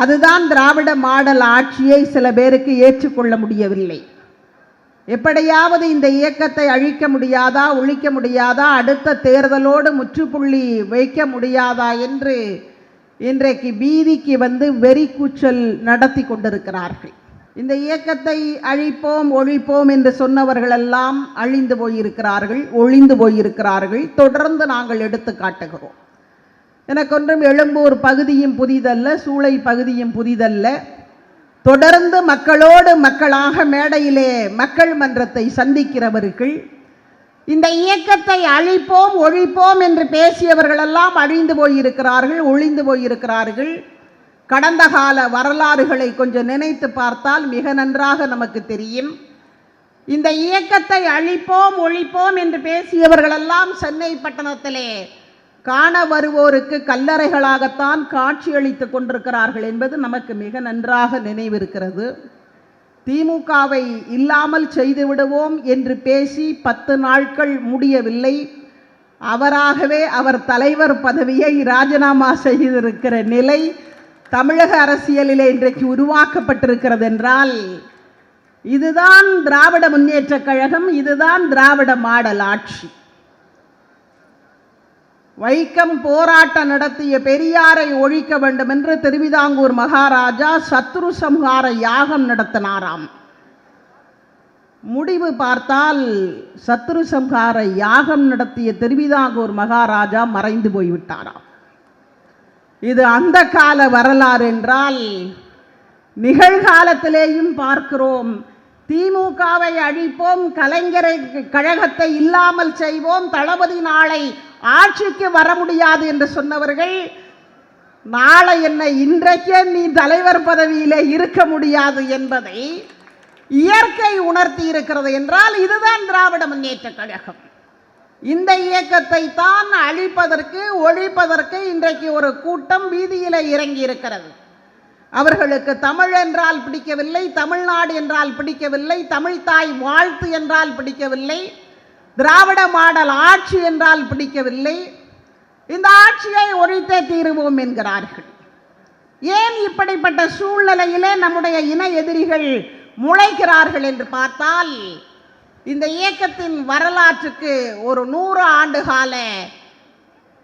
அதுதான் திராவிட மாடல் ஆட்சியை சில பேருக்கு ஏற்றுக்கொள்ள முடியவில்லை. எப்படியாவது இந்த இயக்கத்தை அழிக்க முடியாதா ஒழிக்க முடியாதா அடுத்த தேர்தலோடு முற்றுப்புள்ளி வைக்க முடியாதா என்று இன்றைக்கு பீதிக்கு வந்து வெறிக்கூச்சல் நடத்தி கொண்டிருக்கிறார்கள். இந்த இயக்கத்தை அழிப்போம் ஒழிப்போம் என்று சொன்னவர்களெல்லாம் அழிந்து போயிருக்கிறார்கள் ஒழிந்து போயிருக்கிறார்கள். தொடர்ந்து நாங்கள் எடுத்து காட்டுகிறோம் எனக்கொன்றும் எழும்பூர் பகுதியும் புதிதல்ல சூளை பகுதியும் புதிதல்ல. தொடர்ந்து மக்களோடு மக்களாக மேடையிலே மக்கள் மன்றத்தை சந்திக்கிறவர்கள் இந்த இயக்கத்தை அழிப்போம் ஒழிப்போம் என்று பேசியவர்களெல்லாம் அழிந்து போயிருக்கிறார்கள் ஒழிந்து போயிருக்கிறார்கள். கடந்த கால வரலாறுகளை கொஞ்சம் நினைத்து பார்த்தால் மிக நன்றாக நமக்கு தெரியும். இந்த இயக்கத்தை அழிப்போம் ஒழிப்போம் என்று பேசியவர்களெல்லாம் சென்னை பட்டணத்திலே காண வருவோருக்கு கல்லறைகளாகத்தான் காட்சியளித்துக் கொண்டிருக்கிறார்கள் என்பது நமக்கு மிக நன்றாக நினைவிருக்கிறது. திமுகவை இல்லாமல் செய்துவிடுவோம் என்று பேசி பத்து நாட்கள் முடியவில்லை. அவராகவே அவர் தலைவர் பதவியை ராஜினாமா செய்திருக்கிற நிலை தமிழக அரசியலிலே இன்றைக்கு உருவாக்கப்பட்டிருக்கிறது என்றால் இதுதான் திராவிட முன்னேற்றக் கழகம் இதுதான் திராவிட மாடல் ஆட்சி. வைக்கம் போராட்டம் நடத்திய பெரியாரை ஒழிக்க வேண்டும் என்று திருவிதாங்கூர் மகாராஜா சத்ரு சம்ஹார யாகம் நடத்தினாராம். முடிவு பார்த்தால் சத்ரு சம்ஹார யாகம் நடத்திய திருவிதாங்கூர் மகாராஜா மறைந்து போய்விட்டாராம். இது அந்த கால வரலாறு என்றால் நிகழ்காலத்திலேயும் பார்க்கிறோம். திமுகவை அழிப்போம் கலைஞரை கழகத்தை இல்லாமல் செய்வோம் தளபதி நாளை ஆட்சிக்கு வர முடியாது என்று சொன்னவர்கள் நாளை என்ன இன்றைக்கே நீ தலைவர் பதவியிலே இருக்க முடியாது என்பதை இயற்கை உணர்த்தி இருக்கிறது என்றால் இதுதான் திராவிட முன்னேற்ற கழகம். இந்த இயக்கத்தை தான் அழிப்பதற்கு ஒழிப்பதற்கு இன்றைக்கு ஒரு கூட்டம் வீதியில் இறங்கி இருக்கிறது. அவர்களுக்கு தமிழ் என்றால் பிடிக்கவில்லை தமிழ்நாடு என்றால் பிடிக்கவில்லை தமிழ்தாய் வாழ்த்து என்றால் பிடிக்கவில்லை திராவிட மாடல் ஆட்சி என்றால் பிடிக்கவில்லை. இந்த ஆட்சியை ஒழித்தே தீருவோம் என்கிறார்கள். ஏன் இப்படிப்பட்ட சூழ்நிலையிலே நம்முடைய இன எதிரிகள் முளைக்கிறார்கள் என்று பார்த்தால் இந்த இயக்கத்தின் வரலாற்றுக்கு ஒரு நூறு ஆண்டு கால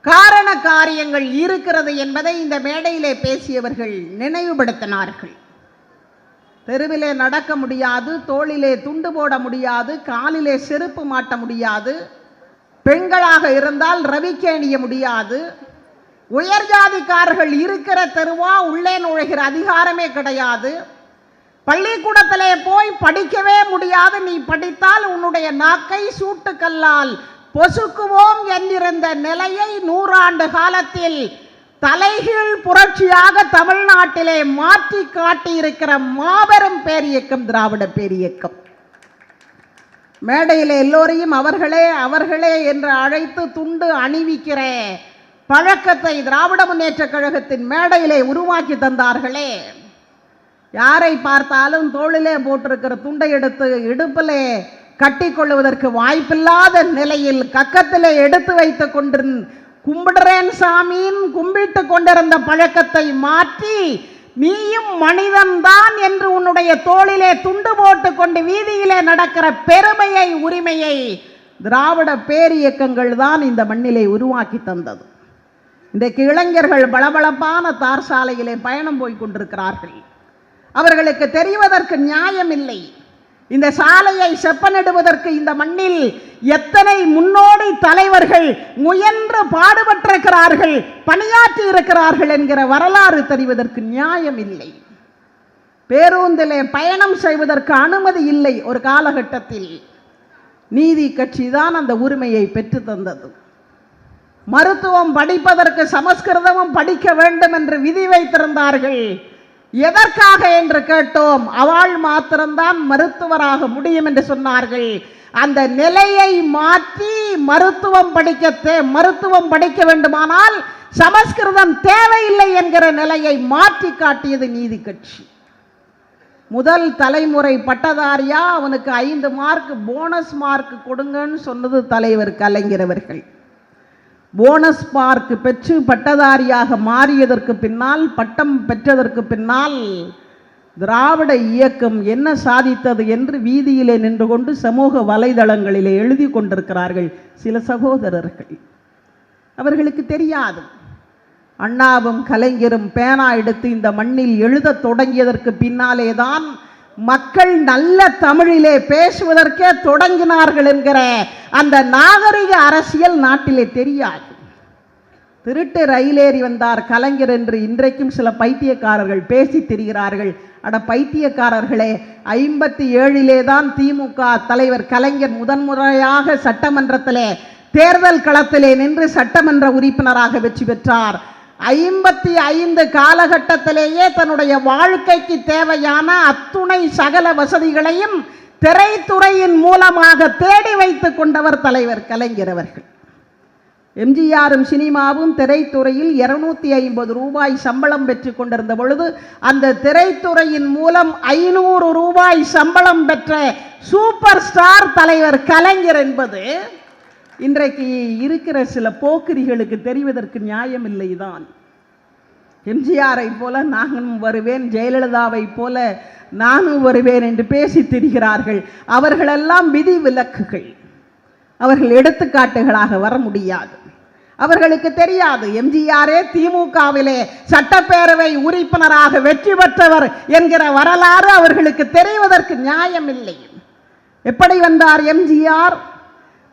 காரண காரியங்கள் இருக்கிறது என்பதை இந்த மேடையிலே பேசியவர்கள் நினைவுபடுத்தினார்கள். தெருவிலே நடக்க முடியாது தோளிலே துண்டு போட முடியாது காலிலே செருப்பு மாட்ட முடியாது பெண்களாக இருந்தால் ரவிக்கேணிய முடியாது. உயர் ஜாதிக்காரர்கள் இருக்கிற தெருவா உள்ளே நுழைகிற அதிகாரமே கிடையாது. பள்ளிக்கூடத்திலே போய் படிக்கவே முடியாது. நீ படித்தால் உன்னுடைய நாக்கை சூட்டுக்கல்லால் பொசுக்குவோம் என்றிருந்த நிலையை நூறாண்டு காலத்தில் தலைகீழ் புரட்சியாக தமிழ்நாட்டிலே மாற்றி காட்டியிருக்கிற மாபெரும் பேரியக்கம் திராவிட பேரியக்கம். மேடையில் எல்லோரையும் அவர்களே அவர்களே என்று அழைத்து துண்டு அணிவிக்கிற பழக்கத்தை திராவிட முன்னேற்ற கழகத்தின் மேடையிலே உருவாக்கி தந்தார்களே. யாரை பார்த்தாலும் தோளிலே போட்டிருக்கிற துண்டை எடுத்து இடுப்பிலே கட்டிக்கொள்வதற்கு வாய்ப்பில்லாத நிலையில் கக்கத்திலே எடுத்து வைத்து கொண்டு கும்பிடுறேன் சாமின்னு கும்பிட்டு கொண்டிருந்த பழக்கத்தை மாற்றி நீயும் மனிதன்தான் என்று உன்னுடைய தோளிலே துண்டு போட்டு கொண்டு வீதியிலே நடக்கிற பெருமையை உரிமையை திராவிட பேரியக்கங்கள் தான் இந்த மண்ணிலே உருவாக்கி தந்தது. இன்றைக்கு இளைஞர்கள் பளபளப்பான தார் சாலையிலே பயணம் போய் கொண்டிருக்கிறார்கள். அவர்களுக்கு தெரிவதற்கு நியாயம் இல்லை இந்த சாலையை செப்பனிடுவதற்கு இந்த மண்ணில் எத்தனை முன்னோடி தலைவர்கள் முயன்று பாடுபட்டிருக்கிறார்கள் பணியாற்றி இருக்கிறார்கள் என்கிற வரலாறு தெரிவதற்கு நியாயம் இல்லை. பேருந்திலே பயணம் செய்வதற்கு அனுமதி இல்லை ஒரு காலகட்டத்தில். நீதி கட்சி தான் அந்த உரிமையை பெற்று தந்தது. மருத்துவம் படிப்பதற்கு சமஸ்கிருதமும் படிக்க வேண்டும் என்று விதி வைத்திருந்தார்கள். எதற்காக என்று கேட்டோம்? அவள் மாத்திரம்தான் மருத்துவராக முடியும் என்று சொன்னார்கள். அந்த நிலையை மாற்றி மருத்துவம் படிக்க தே- மருத்துவம் படிக்க வேண்டுமானால் சமஸ்கிருதம் தேவையில்லை என்கிற நிலையை மாற்றி காட்டியது நீதி கட்சி. முதல் தலைமுறை பட்டதாரியா அவனுக்கு ஐந்து மார்க் போனஸ் மார்க் கொடுங்கன்னு சொன்னது தலைவர் கலைஞர் அவர்கள். போனஸ் பார்க் பெற்று பட்டதாரியாக மாறியதற்கு பின்னால் பட்டம் பெற்றதற்கு பின்னால் திராவிட இயக்கம் என்ன சாதித்தது என்று வீதியிலே நின்று கொண்டு சமூக வலைதளங்களிலே எழுதி கொண்டிருக்கிறார்கள் சில சகோதரர்கள். அவர்களுக்கு தெரியாது. அண்ணாவும் கலைஞரும் பேனா எடுத்து இந்த மண்ணில் எழுதத் தொடங்கியதற்கு பின்னாலே தான் மக்கள் நல்ல தமிழிலே பேசுவதற்கே தொடங்கினார்கள் என்கிற அந்த நாகரிக அரசியல் நாட்டிலே தெரியாது. திருட்டு ரயிலேறி வந்தார் கலைஞர் என்று இன்றைக்கும் சில பைத்தியக்காரர்கள் பேசி திரிகிறார்கள். அட பைத்தியக்காரர்களே ஐம்பத்தி ஏழிலே தான் திமுக தலைவர் கலைஞர் முதன்முறையாக சட்டமன்றத்திலே தேர்தல் களத்திலே நின்று சட்டமன்ற உறுப்பினராக வெற்றி பெற்றார். ஐம்பத்தி ஐந்து காலகட்டத்திலேயே தன்னுடைய வாழ்க்கைக்கு தேவையான அத்துணை சகல வசதிகளையும் திரைத்துறையின் மூலமாக தேடி வைத்து கொண்டவர் தலைவர் கலைஞர் அவர்கள். எம்ஜிஆரும் சினிமாவும் திரைத்துறையில் இருநூத்தி ஐம்பது ரூபாய் சம்பளம் பெற்று கொண்டிருந்த பொழுது அந்த திரைத்துறையின் மூலம் ஐநூறு ரூபாய் சம்பளம் பெற்ற சூப்பர் ஸ்டார் தலைவர் கலைஞர் என்பது இன்றைக்கு இருக்கிற சில போக்கிரிகளுக்கு தெரிவதற்கு நியாயமில்லை தான் எம்ஜிஆரை போல நானும் வருவேன் ஜெயலலிதாவை போல நானும் வருவேன் என்று பேசி திரிகிறார்கள். அவர்களெல்லாம் விதி விலக்குகள். அவர்கள் எடுத்துக்காட்டுகளாக வர முடியாது. அவர்களுக்கு தெரியாது எம்ஜிஆரே திமுகவிலே சட்டப்பேரவை உறுப்பினராக வெற்றி பெற்றவர் என்கிற வரலாறு அவர்களுக்கு தெரிவதற்கு நியாயமில்லை. எப்படி வந்தார் எம்ஜிஆர்?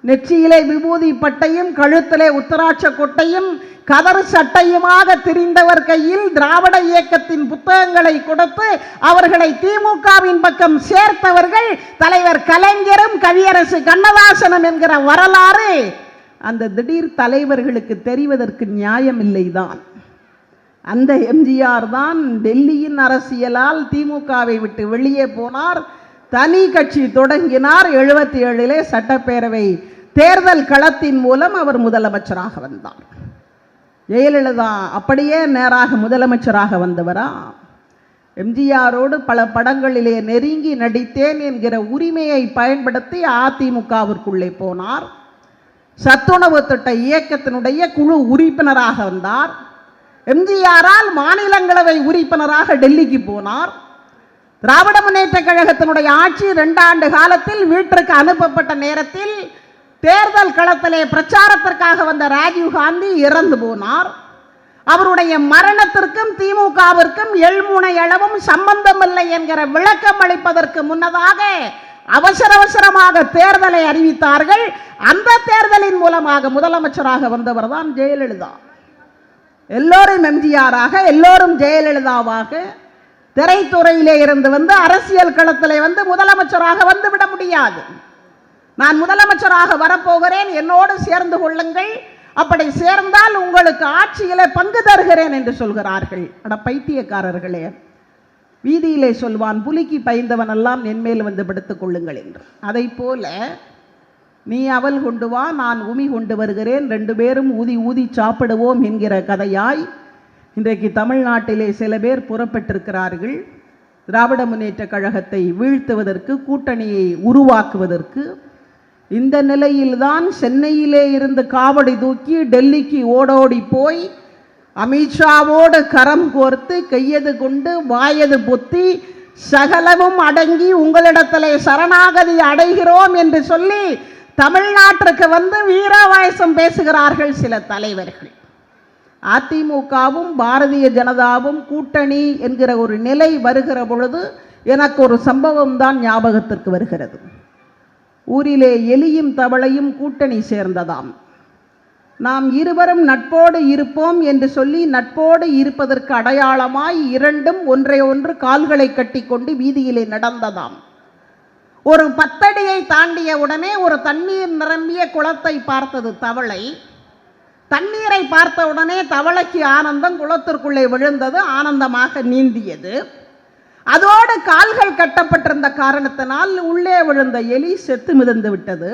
நெற்றியிலே விபூதி பட்டையும் கழுத்திலே உத்தராட்ச கொட்டையும் கதறு சட்டையுமாக திரிந்தவர் கையில் திராவிட இயக்கத்தின் புத்தகங்களை கொடுத்து அவர்களை திமுகவின் பக்கம் சேர்த்தவர்கள் தலைவர் கலைஞரும் கவியரசு கண்ணதாசனும் என்கிற வரலாறு. அந்த திடீர் தலைவர்களுக்கு தெரிவதற்கு நியாயமில்லைதான் அந்த எம்ஜிஆர் தான் டெல்லியின் அரசியலால் திமுகவை விட்டு வெளியே போனார். தனி கட்சி தொடங்கினார். எழுபத்தி ஏழிலே சட்டப்பேரவை தேர்தல் களத்தின் மூலம் அவர் முதலமைச்சராக வந்தார். ஜெயலலிதா அப்படியே நேராக முதலமைச்சராக வந்தவரா? எம்ஜிஆரோடு பல படங்களிலே நெருங்கி நடித்தேன் என்கிற உரிமையை பயன்படுத்தி அதிமுகவிற்குள்ளே போனார். சத்துணவு திட்ட இயக்கத்தினுடைய குழு உறுப்பினராக வந்தார். எம்ஜிஆரால் மாநிலங்களவை உறுப்பினராக டெல்லிக்கு போனார். திராவிட முன்னேற்ற கழகத்தினுடைய ஆட்சி ரெண்டாண்டு காலத்தில் வீட்டிற்கு அனுப்பப்பட்ட நேரத்தில் தேர்தல் களத்திலே பிரச்சாரத்திற்காக வந்த ராஜீவ்காந்தி இறந்து போனார். அவருடைய மரணத்திற்கும் திமுகவிற்கும் எள்முனை அளவும் சம்பந்தமில்லை என்கிற விளக்கம் அளிப்பதற்கு முன்னதாக அவசர அவசரமாக தேர்தலை அறிவித்தார்கள். அந்த தேர்தலின் மூலமாக முதலமைச்சராக வந்தவர் தான் ஜெயலலிதா. எல்லோரும் எம்ஜிஆராக எல்லோரும் ஜெயலலிதாவாக திரைத்துறையிலே இருந்து வந்து அரசியல் களத்திலே வந்து முதலமைச்சராக வந்து விட முடியாது. நான் முதலமைச்சராக வரப்போகிறேன் என்னோடு சேர்ந்து கொள்ளுங்கள். அப்படி சேர்ந்தால் உங்களுக்கு ஆட்சியிலே பங்கு தருகிறேன் என்று சொல்கிறார்கள். அட பைத்தியக்காரர்களே வீதியிலே சொல்வான் புலிக்கு பயந்தவன் எல்லாம் என்மேல் வந்து படுத்துக் கொள்ளுங்கள் என்று. அதை போல நீ அவல் கொண்டு வா நான் உமி கொண்டு வருகிறேன். ரெண்டு பேரும் ஊதி ஊதி சாப்பிடுவோம் என்கிற கதையாய் இன்றைக்கு தமிழ்நாட்டிலே சில பேர் புறப்பட்டிருக்கிறார்கள். திராவிட முன்னேற்ற கழகத்தை வீழ்த்துவதற்கு கூட்டணியை உருவாக்குவதற்கு இந்த நிலையில்தான் சென்னையிலே இருந்து காவடி தூக்கி டெல்லிக்கு ஓடோடி போய் அமித்ஷாவோடு கரம் கோர்த்து கையது கொண்டு வாயது பொத்தி சகலமும் அடங்கி உங்களிடத்திலே சரணாகதி அடைகிறோம் என்று சொல்லி தமிழ்நாட்டிற்கு வந்து வீராவாயசம் பேசுகிறார்கள் சில தலைவர்கள். அதிமுகவும் பாரதிய ஜனதாவும் கூட்டணி என்கிற ஒரு நிலை வருகிற பொழுது எனக்கு ஒரு சம்பவம் தான் ஞாபகத்திற்கு வருகிறது. ஊரிலே எலியும் தவளையும் கூட்டணி சேர்ந்ததாம். நாம் இருவரும் நட்போடு இருப்போம் என்று சொல்லி நட்போடு இருப்பதற்கு அடையாளமாய் இரண்டும் ஒன்றை ஒன்று கால்களை கட்டிக்கொண்டு வீதியிலே நடந்ததாம். ஒரு பத்தடியை தாண்டிய உடனே ஒரு தண்ணீர் நிரம்பிய குளத்தை பார்த்தது தவளை. தண்ணீரை பார்த்த உடனே தவளைக்கு ஆனந்தம் குளத்திற்குள்ளே விழுந்தது ஆனந்தமாக நீந்தியது. அதோடு கால்கள் கட்டப்பட்டிருந்த காரணத்தினால் உள்ளே விழுந்த எலி செத்து மிதந்து விட்டது.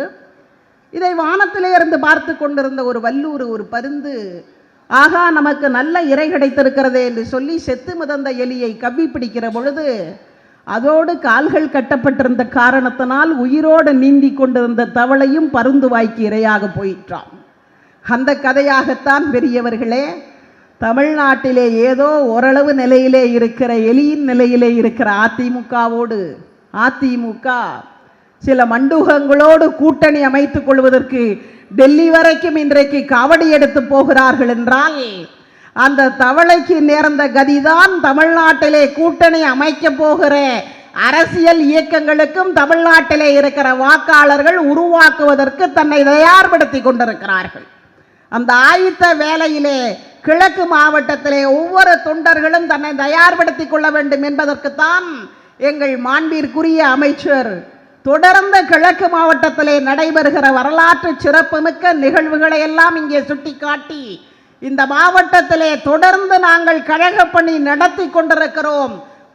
இதை வானத்திலே இருந்து பார்த்து கொண்டிருந்த ஒரு வல்லூர் ஒரு பருந்து ஆகா நமக்கு நல்ல இறை கிடைத்திருக்கிறதே என்று சொல்லி செத்து மிதந்த எலியை கவ்வி பிடிக்கிற பொழுது அதோடு கால்கள் கட்டப்பட்டிருந்த காரணத்தினால் உயிரோடு நீந்தி கொண்டிருந்த தவளையும் பருந்து வாய்க்கு இரையாக போயிற்றான். அந்த கதையாகத்தான் பெரியவர்களே தமிழ்நாட்டிலே ஏதோ ஓரளவு நிலையிலே இருக்கிற எலியின் நிலையிலே இருக்கிற அதிமுகவோடு அதிமுக சில மண்டூகங்களோடு கூட்டணி அமைத்துக் கொள்வதற்கு டெல்லி வரைக்கும் இன்றைக்கு காவடி எடுத்து போகிறார்கள் என்றால் அந்த தவளைக்கு நேர்ந்த கதிதான் தமிழ்நாட்டிலே கூட்டணி அமைக்க போகிற அரசியல் இயக்கங்களுக்கும் தமிழ்நாட்டிலே இருக்கிற வாக்காளர்கள் உருவாக்குவதற்கு தன்னை தயார்படுத்தி கொண்டிருக்கிறார்கள். அந்த ஆயுத்த வேலையிலே கிழக்கு மாவட்டத்திலே ஒவ்வொரு தொண்டர்களும் தன்னை தயார்படுத்திக் கொள்ள வேண்டும் என்பதற்குத்தான் எங்கள் மாண்பிற்குரிய அமைச்சர் தொடர்ந்து கிழக்கு மாவட்டத்திலே நடைபெறுகிற வரலாற்று சிறப்புமிக்க நிகழ்வுகளை எல்லாம் இங்கே சுட்டிக்காட்டி இந்த மாவட்டத்திலே தொடர்ந்து நாங்கள் கழக பணி நடத்தி கொண்டிருக்கிறோம்.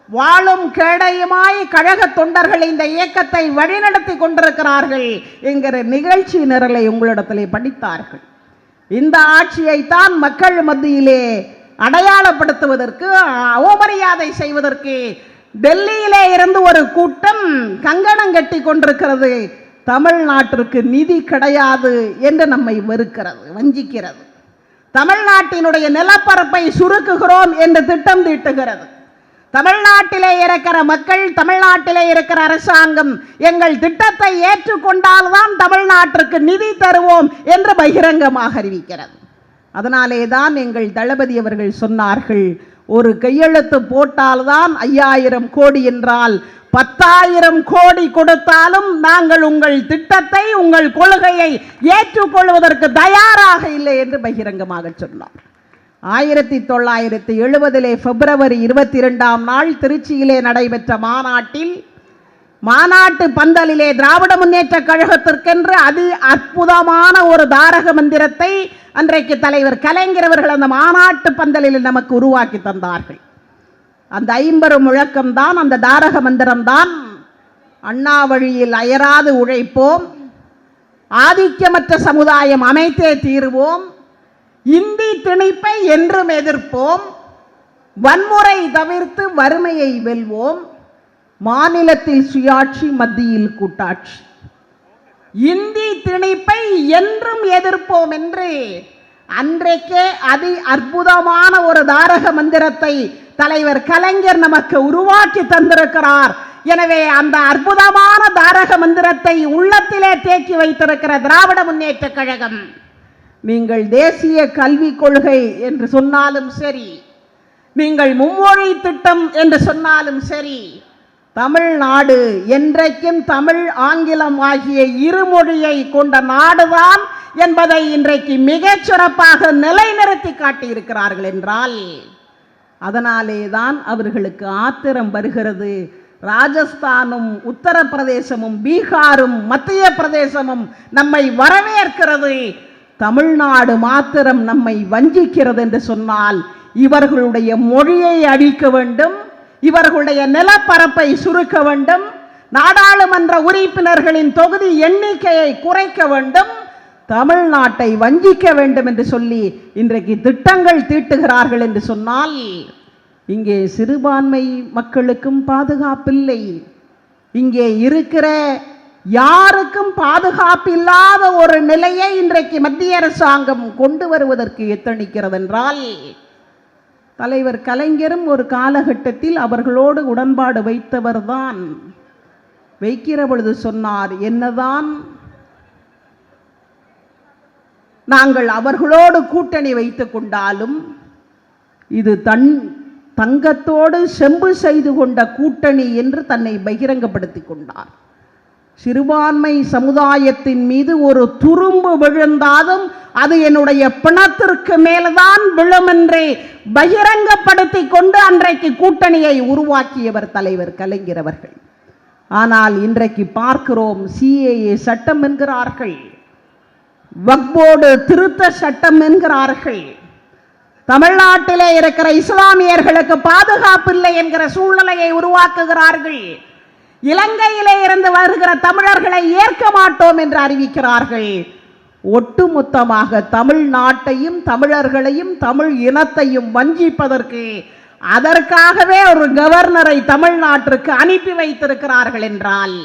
வாழும் கேடையுமாய் கழக தொண்டர்கள் இந்த இயக்கத்தை வழிநடத்தி கொண்டிருக்கிறார்கள் என்கிற நிகழ்ச்சி நிரலை உங்களிடத்திலே படித்தார்கள். இந்த ஆட்சியைத்தான் மக்கள் மத்தியிலே அடையாளப்படுத்துவதற்கு அவமரியாதை செய்வதற்கு டெல்லியிலே இருந்து ஒரு கூட்டம் கங்கணம் கட்டி கொண்டிருக்கிறது. தமிழ்நாட்டிற்கு நிதி கிடையாது என்று நம்மை வெறுக்கிறது வஞ்சிக்கிறது. தமிழ்நாட்டினுடைய நிலப்பரப்பை சுருக்குகிறோம் என்று திட்டம் தீட்டுகிறது. தமிழ்நாட்டிலே இருக்கிற மக்கள் தமிழ்நாட்டிலே இருக்கிற அரசாங்கம் எங்கள் திட்டத்தை ஏற்றுக்கொண்டால்தான் தமிழ்நாட்டிற்கு நிதி தருவோம் என்று பகிரங்கமாக அறிவிக்கிறது. அதனாலே தான் எங்கள் தளபதி அவர்கள் சொன்னார்கள் ஒரு கையெழுத்து போட்டால்தான் ஐயாயிரம் கோடி என்றால் பத்தாயிரம் கோடி கொடுத்தாலும் நாங்கள் உங்கள் திட்டத்தை உங்கள் கொள்கையை ஏற்றுக்கொள்வதற்கு தயாராக இல்லை என்று பகிரங்கமாக சொன்னார். ஆயிரத்தி தொள்ளாயிரத்தி எழுபதிலே பிப்ரவரி இருபத்தி இரண்டாம் நாள் திருச்சியிலே நடைபெற்ற மாநாட்டில் மாநாட்டு பந்தலிலே திராவிட முன்னேற்ற கழகத்திற்கென்று அதி அற்புதமான ஒரு தாரக மந்திரத்தை அன்றைக்கு தலைவர் கலைஞர் அவர்கள் அந்த மாநாட்டு பந்தலில் நமக்கு உருவாக்கி தந்தார்கள். அந்த ஐம்பெரும் முழக்கம்தான் அந்த தாரக மந்திரம்தான். அண்ணா வழியில் அயராது உழைப்போம். ஆதிக்கமற்ற சமுதாயம் அமைத்தே தீருவோம். இந்தி திணிப்பை என்றும் எதிர்ப்போம். வன்முறை தவிர்த்து வறுமையை வெல்வோம். மாநிலத்தில் சுயாட்சி மத்தியில் கூட்டாட்சி. இந்தி திணிப்பை என்றும் எதிர்ப்போம் என்று அன்றைக்கே அதி அற்புதமான ஒரு தாரக மந்திரத்தை தலைவர் கலைஞர் நமக்கு உருவாக்கி தந்திருக்கிறார். எனவே அந்த அற்புதமான தாரக மந்திரத்தை உள்ளத்திலே தேக்கி வைத்திருக்கிற திராவிட முன்னேற்ற கழகம். நீங்கள் தேசிய கல்விக் கொள்கை என்று சொன்னாலும் சரி நீங்கள் மும்மொழி திட்டம் என்று சொன்னாலும் சரி தமிழ்நாடு என்றைக்கும் தமிழ் ஆங்கிலம் ஆகிய இருமொழியை கொண்ட நாடுதான் என்பதை இன்றைக்கு மிகச் சிறப்பாக நிலைநிறுத்தி காட்டியிருக்கிறார்கள் என்றால் அதனாலே தான் அவர்களுக்கு ஆத்திரம் வருகிறது. ராஜஸ்தானும் உத்தரப்பிரதேசமும் பீகாரும் மத்திய பிரதேசமும் நம்மை வரவேற்கிறது. தமிழ்நாடு மாத்திரம் நம்மை வஞ்சிக்கிறது என்று சொன்னால் இவர்களுடைய மொழியை அழிக்க வேண்டும் இவர்களுடைய நிலப்பரப்பை சுருக்க வேண்டும் நாடாளுமன்ற உறுப்பினர்களின் தொகுதி எண்ணிக்கையை குறைக்க வேண்டும் தமிழ்நாட்டை வஞ்சிக்க வேண்டும் என்று சொல்லி இன்றைக்கு திட்டங்கள் தீட்டுகிறார்கள் என்று சொன்னால் இங்கே சிறுபான்மை மக்களுக்கும் பாதுகாப்பில்லை. இங்கே இருக்கிற யாருக்கும் பாதுகாப்பு இல்லாத ஒரு நிலையை இன்றைக்கு மத்திய அரசாங்கம் கொண்டு வருவதற்கு எத்தணிக்கிறது என்றால் தலைவர் கலைஞரும் ஒரு காலகட்டத்தில் அவர்களோடு உடன்பாடு வைத்தவர்தான். வைக்கிற பொழுது சொன்னார் என்னதான்? நாங்கள் அவர்களோடு கூட்டணி வைத்துக் கொண்டாலும் இது தன் தங்கத்தோடு செம்பு செய்து கொண்ட கூட்டணி என்று தன்னை பகிரங்கப்படுத்திக் கொண்டார். சிறுபான்மை சமுதாயத்தின் மீது ஒரு துரும்பு விழுந்தாலும் அது என்னுடைய பிணத்திற்கு மேல்தான் விழும் என்றே பகிரங்கப்படுத்தி கொண்டு அன்றைக்கு கூட்டணியை உருவாக்கியவர் தலைவர் கலைஞர் அவர்கள். ஆனால் இன்றைக்கு பார்க்கிறோம் சிஏஏ சட்டம் என்கிறார்கள். வக்போர்டு திருத்த சட்டம் என்கிறார்கள். தமிழ்நாட்டிலே இருக்கிற இஸ்லாமியர்களுக்கு பாதுகாப்பு இல்லை என்கிற சூழ்நிலையை உருவாக்குகிறார்கள். இலங்கையிலே இருந்து வருகிற தமிழர்களை ஏற்க மாட்டோம் என்று அறிவிக்கிறார்கள். ஒட்டுமொத்தமாக தமிழ்நாட்டையும் தமிழர்களையும் தமிழ் இனத்தையும் வஞ்சிப்பதற்கு அதற்காகவே ஒரு கவர்னரை தமிழ்நாட்டிற்கு அனுப்பி வைத்திருக்கிறார்கள் என்றால்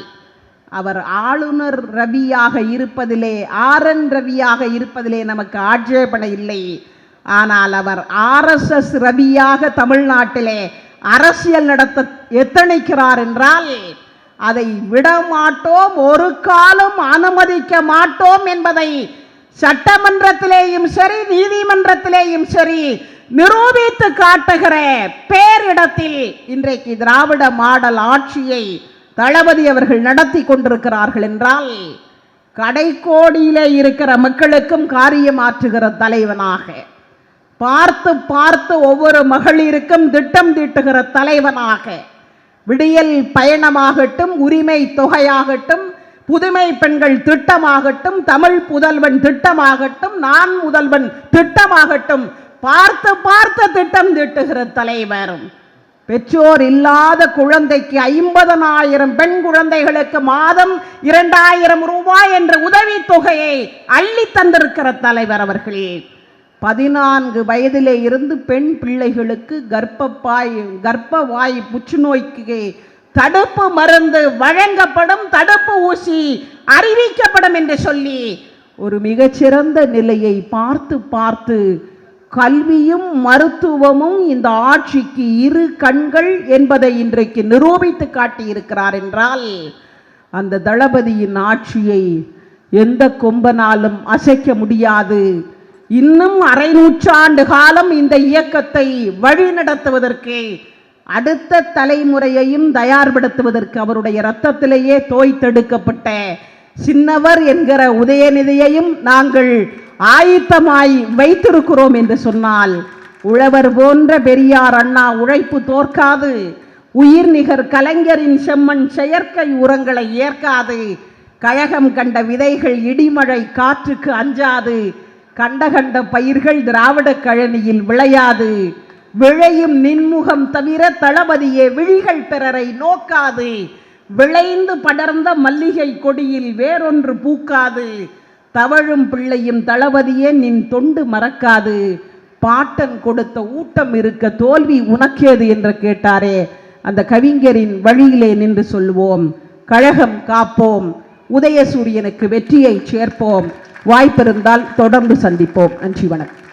அவர் ஆளுநர் ரவியாக இருப்பதிலே ஆர்என் ரவியாக இருப்பதிலே நமக்கு ஆட்சேபனை இல்லை. ஆனால் அவர் ஆர்எஸ்எஸ் ரவியாக தமிழ்நாட்டிலே அரசியல் நடத்த எத்தனைக்கிறார் என்றால் அதை விட மாட்டோம் ஒரு காலம் அனுமதிக்க மாட்டோம் என்பதை சட்டமன்றத்திலேயும் சரி நீதிமன்றத்திலேயும் சரி நிரூபித்து காட்டுகிற பேரிடத்தில் இன்றைக்கு திராவிட மாடல் ஆட்சியை தளபதி அவர்கள் நடத்தி கொண்டிருக்கிறார்கள் என்றால் கடைக்கோடியிலே இருக்கிற மக்களுக்கும் காரியமாற்றுகிற தலைவனாக பார்த்து பார்த்து ஒவ்வொரு மகளிருக்கும் திட்டம் தீட்டுகிற தலைவனாக விடியல் பயணமாகட்டும் உரிமை தொகையாகட்டும் புதுமை பெண்கள் திட்டமாகட்டும் தமிழ் புதல்வன் திட்டமாகட்டும் நான் முதல்வன் திட்டமாகட்டும் பார்த்து பார்த்து திட்டம் திட்டுகிற தலைவர் பெற்றோர் இல்லாத குழந்தைக்கு ஐம்பதனாயிரம் பெண் குழந்தைகளுக்கு மாதம் இரண்டாயிரம் ரூபாய் என்ற உதவித் தொகையை அள்ளி தந்திருக்கிற தலைவர் அவர்கள். பதினான்கு வயதிலே இருந்து பெண் பிள்ளைகளுக்கு கர்ப்பப்பாய் கர்ப்பவாய் புற்றுநோய்க்கு தடுப்பு மருந்து வழங்கப்படும் தடுப்பு ஊசி அறிவிக்கப்படும் என்று சொல்லி ஒரு மிகச்சிறந்த நிலையை பார்த்து பார்த்து கல்வியும் மருத்துவமும் இந்த ஆட்சிக்கு இரு கண்கள் என்பதை இன்றைக்கு நிரூபித்து காட்டியிருக்கிறார் என்றால் அந்த தளபதியின் ஆட்சியை எந்த கொம்பனாலும் அசைக்க முடியாது. இன்னும் அரை நூற்றாண்டு காலம் இந்த இயக்கத்தை வழிநடத்துவதற்கு அடுத்த தலைமுறையையும் தயார்படுத்துவதற்கு அவருடைய இரத்தத்திலேயே தோய்த்தெடுக்கப்பட்ட சின்னவர் என்கிற உதயநிதியையும் நாங்கள் ஆயத்தமாய் வைத்திருக்கிறோம் என்று சொன்னால் உழவர் போன்ற பெரியார் அண்ணா உழைப்பு தோற்காது. உயிர் நிகர் கலைஞரின் செம்மண் செயற்கை உரங்களை ஏற்காது. கழகம் கண்ட விதைகள் இடிமழை காற்றுக்கு அஞ்சாது. கண்ட கண்ட பயிர்கள் திராவிட கழனியில் விளையாது. விளையும் நின்முகம் தவிர தளபதியே விழிகள் பிறரை நோக்காது. விளைந்து படர்ந்த மல்லிகை கொடியில் வேறொன்று பூக்காது. தவழும் பிள்ளையும் தளபதியே நின் தொண்டு மறக்காது. பாட்டன் கொடுத்த ஊட்டம் இருக்க தோல்வி உனக்கேது என்று கேட்டாரே. அந்த கவிஞரின் வழியிலே நின்று சொல்வோம் கழகம் காப்போம். உதயசூரியனுக்கு வெற்றியை சேர்ப்போம். வாய்ப்பிருந்தால் தொடர்ந்து சந்திப்போம். நன்றி வணக்கம்.